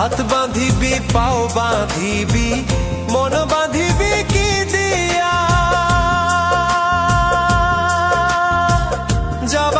হাত বাঁধিবি পাও বাঁধিবি মন বাঁধিবি কি দিয়া? যাবার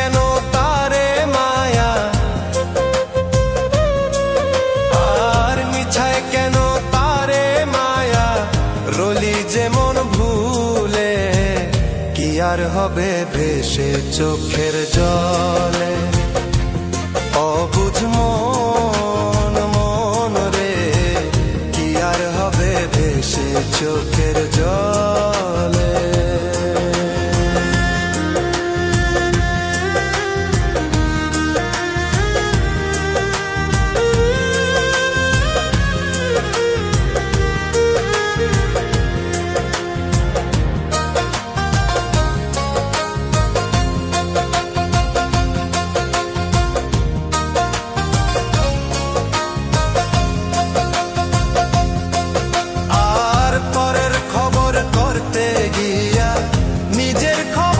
কেন তারে মায়া? আর মিছায় কেন তারে মায়া? রলি যেমন ভুলে, কি আর হবে ভেসে চোখের জলে? অবুঝ মন মন রে, কি আর হবে ভেসে চোখের গিয়া নিজের খবর